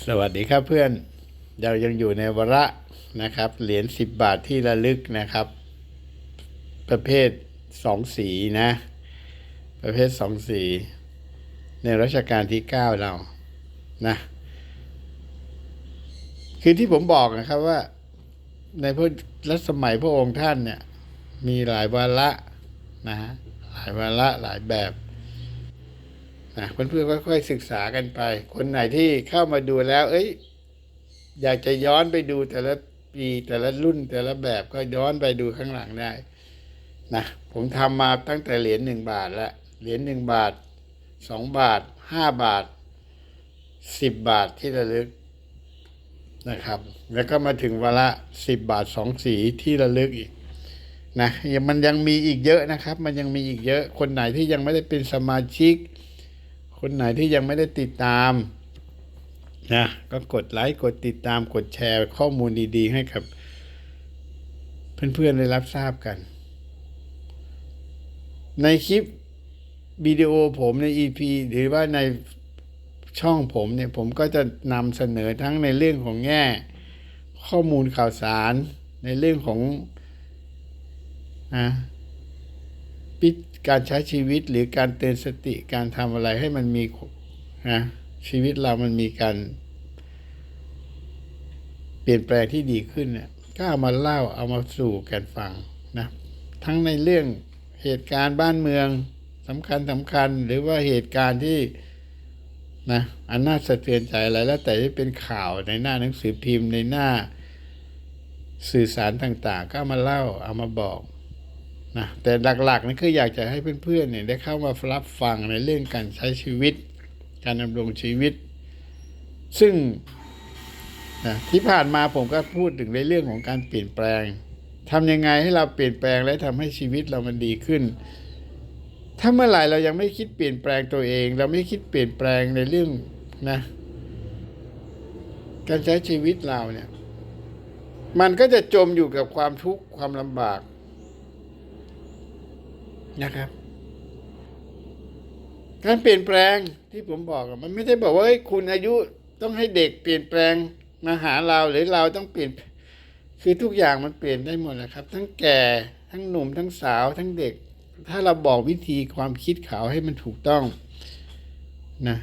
สวัสดีครับเพื่อน เรายังอยู่ในวระนะครับ เหรียญสิบบาทที่ระลึกนะครับ ประเภทสองสีนะ ประเภทสองสี ในรัชกาลที่เก้าเรานะคือที่ผมบอกนะครับว่า ในพระรัสมัยพระองค์ท่านเนี่ย มีหลายวาระนะฮะหลายวาระหลายแบบ นะเพื่อนๆค่อยๆศึกษากันไป คนไหนที่เข้ามาดูแล้ว เอ้ย อยากจะย้อนไปดูแต่ละปีแต่ละรุ่นแต่ละแบบก็ย้อนไปดูข้างหลังได้นะผมทำมาตั้งแต่เหรียญหนึ่งบาทแล้วเหรียญหนึ่งบาทสองบาทห้าบาทสิบบาทที่ระลึกนะครับ แล้วก็มาถึงวาระสิบบาทสองสีที่ระลึกอีกนะยังมันยังมีอีกเยอะนะครับ มันยังมีอีกเยอะคนไหนที่ยังไม่ได้เป็นสมาชิก คนไหนที่ยังไม่ได้ติดตามนะก็กดไลค์กดติดตามกดแชร์ข้อมูลดีๆ ให้กับ เพื่อนๆได้รับทราบกัน ในคลิปวิดีโอผมใน EP หรือว่าในช่องผมเนี่ยผมก็จะนำเสนอทั้งในเรื่องของแง่ ข้อมูลข่าวสารในเรื่องของนะ ปิดการใช้ชีวิตหรือการเตือนสติการทำอะไรให้มันมีนะชีวิตเรามันมีการ เปลี่ยนแปลงที่ดีขึ้นเนี่ยก็เอามาเล่าเอามาสู่กันฟังนะทั้งในเรื่องเหตุการณ์บ้านเมืองสำคัญสำคัญหรือว่าเหตุการณ์ที่นะอันน่าสะเทือนใจอะไรแล้วแต่ที่เป็นข่าวในหน้าหนังสือพิมพ์ในหน้าสื่อสารต่าง ๆ ก็เอามาเล่าเอามาบอก นะแต่หลักๆนั่นคืออยากจะให้เพื่อนๆเนี่ยได้เข้ามารับฟังในเรื่องการใช้ชีวิต การดำรงชีวิต ซึ่งนะที่ผ่านมาผมก็พูดถึงในเรื่องของการเปลี่ยนแปลงทำยังไงให้เราเปลี่ยนแปลงและทำให้ชีวิตเรามันดีขึ้น ถ้าเมื่อไหร่เรายังไม่คิดเปลี่ยนแปลงตัวเอง เราไม่คิดเปลี่ยนแปลงในเรื่องนะ การใช้ชีวิตเราเนี่ย มันก็จะจมอยู่กับความทุกข์ความลำบาก นะครับ การเปลี่ยนแปลงที่ผมบอกมันไม่ได้บอกว่าเฮ้ยคุณอายุต้องให้เด็กเปลี่ยนแปลงมาหาเราหรือเราต้องเปลี่ยน คือทุกอย่างมันเปลี่ยนได้หมดแหละครับ ทั้งแก่ทั้งหนุ่มทั้งสาวทั้งเด็ก ถ้าเราบอกวิธีความคิดเขาให้มันถูกต้องนะ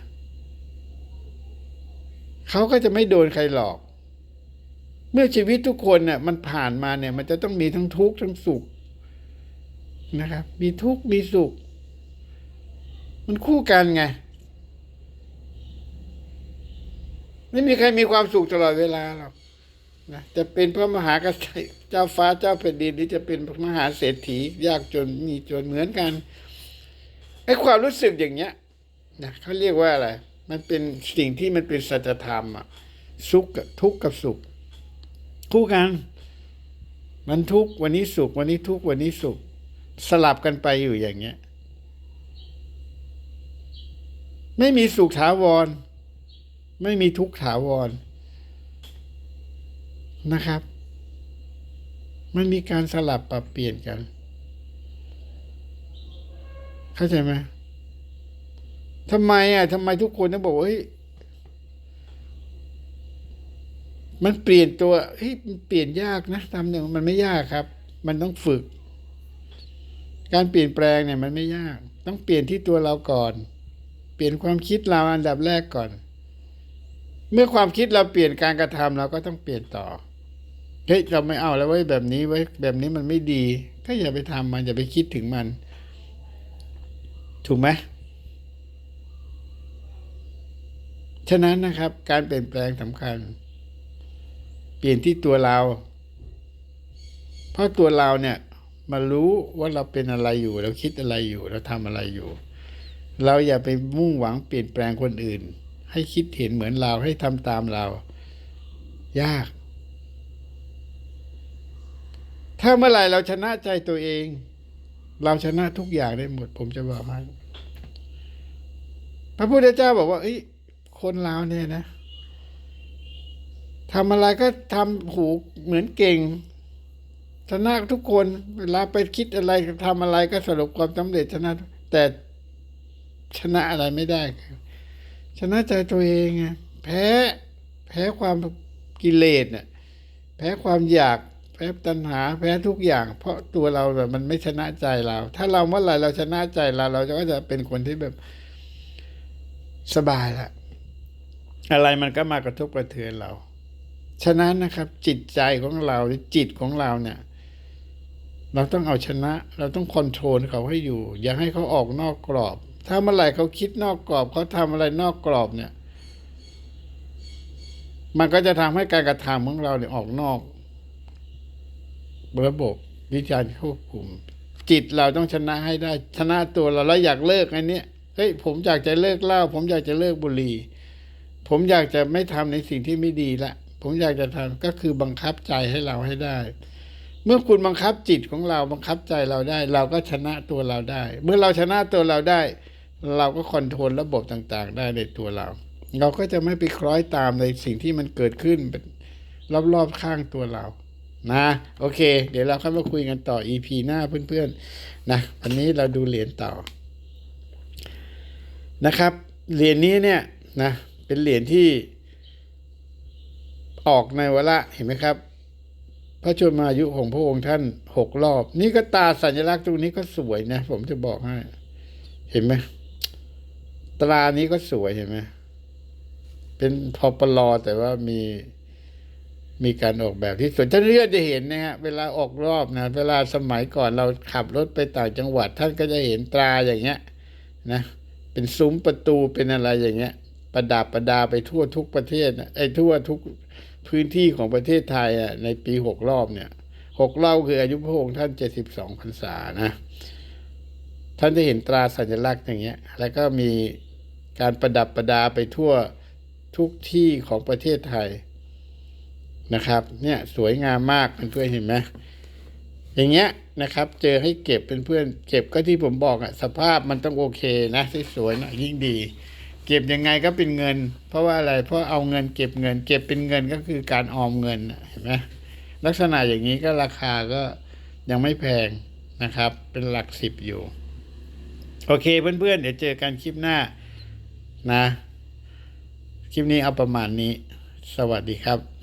เขาก็จะไม่โดนใครหลอก เมื่อชีวิตทุกคนเนี่ยมันผ่านมาเนี่ย มันจะต้องมีทั้งทุกข์ทั้งสุข นะครับ มีทุกข์มีสุข มันคู่กันไง ไม่มีใครมีความสุขตลอดเวลาหรอกนะจะเป็นพระมหากษัตริย์เจ้าฟ้าเจ้าแผ่นดินหรือจะเป็นพระมหาเศรษฐี ยากจนมีจนเหมือนกันไอ้ความรู้สึกอย่างเงี้ยนะเขาเรียกว่าอะไร มันเป็นสิ่งที่มันเป็นสัจธรรมอะสุขกับทุกข์กับสุข คู่กัน มันทุกข์วันนี้สุข วันนี้ทุกข์วันนี้สุข สลับกันไปอยู่อย่างเงี้ย ไม่มีสุขถาวร ไม่มีทุกข์ถาวรนะครับ มันมีการสลับปรับเปลี่ยนกัน เข้าใจไหมทำไมอะทำไมทุกคนต้องบอกเฮ้ยมันเปลี่ยนตัวเฮ้ยมันเปลี่ยนยากนะทำหนึ่งมันไม่ยากครับ มันต้องฝึก การเปลี่ยนแปลงเนี่ยมันไม่ยาก ต้องเปลี่ยนที่ตัวเราก่อน เปลี่ยนความคิดเราอันดับแรกก่อน เมื่อความคิดเราเปลี่ยนการกระทำเราก็ต้องเปลี่ยนต่อเฮ้ยเราไม่เอาแล้วไว้ยแบบนี้ไว้ยแบบนี้มันไม่ดี ก็อย่าไปทำมันอย่าไปคิดถึงมัน ถูกไหมฉะนั้นนะครับ การเปลี่ยนแปลงสำคัญ เปลี่ยนที่ตัวเรา เพราะตัวเราเนี่ย มารู้ว่าเราเป็นอะไรอยู่ เราคิดอะไรอยู่ เราทำอะไรอยู่ เราอย่าไปมุ่งหวังเปลี่ยนแปลงคนอื่น ให้คิดเห็นเหมือนเราให้ทำตามเรา ยาก ถ้าเมื่อไหร่เราชนะใจตัวเอง เราชนะทุกอย่างได้หมด ผมจะบอกให้พระพุทธเจ้าบอกว่าเอ้ยคนเราเนี่ยนะทำอะไรก็ทำหูเหมือนเก่ง ชนะทุกคนเวลาไปคิดอะไรทำอะไรก็สรุปความสำเร็จชนะ แต่ชนะอะไรไม่ได้ ชนะใจตัวเองไงแพ้แพ้ความกิเลสเนี่ยแพ้ความอยากแพ้ตัณหา แพ้ทุกอย่าง เพราะตัวเราแบบมันไม่ชนะใจเรา ถ้าเราเมื่อไหร่เราชนะใจเรา เราก็จะเป็นคนที่แบบสบายละอะไรมันก็มากระทบกระเทือนเรา ฉะนั้นนะครับจิตใจของเราหรือจิตของเราเนี่ย เราต้องเอาชนะ เราต้องคอนโทรลเขาให้อยู่ อย่าให้เขาออกนอกกรอบ ถ้าเมื่อไหร่เขาคิดนอกกรอบเขาทำอะไรนอกกรอบเนี่ย มันก็จะทำให้การกระทำของเราเนี่ยออกนอก ระบบวิจารณ์ควบคุม จิตเราต้องชนะให้ได้ ชนะตัวเราแล้วอยากเลิกอันเนี้ยเฮ้ยผมอยากจะเลิกเหล้าผมอยากจะเลิกบุหรี่ผมอยากจะไม่ทำในสิ่งที่ไม่ดีละผมอยากจะทำก็คือบังคับใจให้เราให้ได้ มื่อคุณบังคับจิตของเราบังคับใจเราได้ เราก็ชนะตัวเราได้ เมื่อเราชนะตัวเราได้ เราก็คอนโทรลระบบต่างๆ ได้ในตัวเรา เราก็จะไม่ไปคล้อยตามในสิ่งที่มันเกิดขึ้นรอบๆข้างตัวเรา นะ โอเค เดี๋ยวเราค่อยมาคุยกันต่อ EP หน้าเพื่อนๆนะวันนี้เราดูเหรียญต่อนะครับเหรียญนี้เนี่ยนะเป็นเหรียญที่ออกในวาระเห็นไหมครับ พระชนมายุของพระองค์ท่านหกรอบ นี่ก็ตาสัญลักษณ์ตรงนี้ก็สวยนะ ผมจะบอกให้ เห็นไหมตรานี้ก็สวยเห็นไหมเป็นพอปลอแต่ว่ามีมีการออกแบบที่สวยท่านเลือจะเห็นนะฮะเวลาออกรอบนะเวลาสมัยก่อนเราขับรถไปต่างจังหวัด ท่านก็จะเห็นตราอย่างเงี้ย นะ เป็นซุ้มประตูเป็นอะไรอย่างเงี้ย ประดับประดาไปทั่วทุกประเทศนะไอ้ทั่วทุก พื้นที่ของประเทศไทยอะในปีหกรอบเนี่ยหกรอบคืออายุพระองค์ท่านเจ็ดสิบสองพรรษานะท่านจะเห็นตราสัญลักษณ์อย่างเงี้ย แล้วก็มีการประดับประดาไปทั่วทุกที่ของประเทศไทยนะครับ เนี่ยสวยงามมากเพื่อนๆเห็นไหมอย่างเงี้ยนะครับ เจอให้เก็บเป็นเพื่อนเก็บก็ที่ผมบอกอะสภาพมันต้องโอเคนะสวยๆน่อยยิ่งดี เก็บยังไงก็เป็นเงิน เพราะว่าอะไรเพราะเอาเงินเก็บเงิน เก็บเป็นเงินก็คือการออมเงินเห็นไหมลักษณะอย่างนี้ก็ราคาก็ยังไม่แพงนะครับ เป็นหลักสิบอยู่ โอเคเพื่อนๆ เดี๋ยวเจอกันคลิปหน้านะ คลิปนี้เอาประมาณนี้ สวัสดีครับ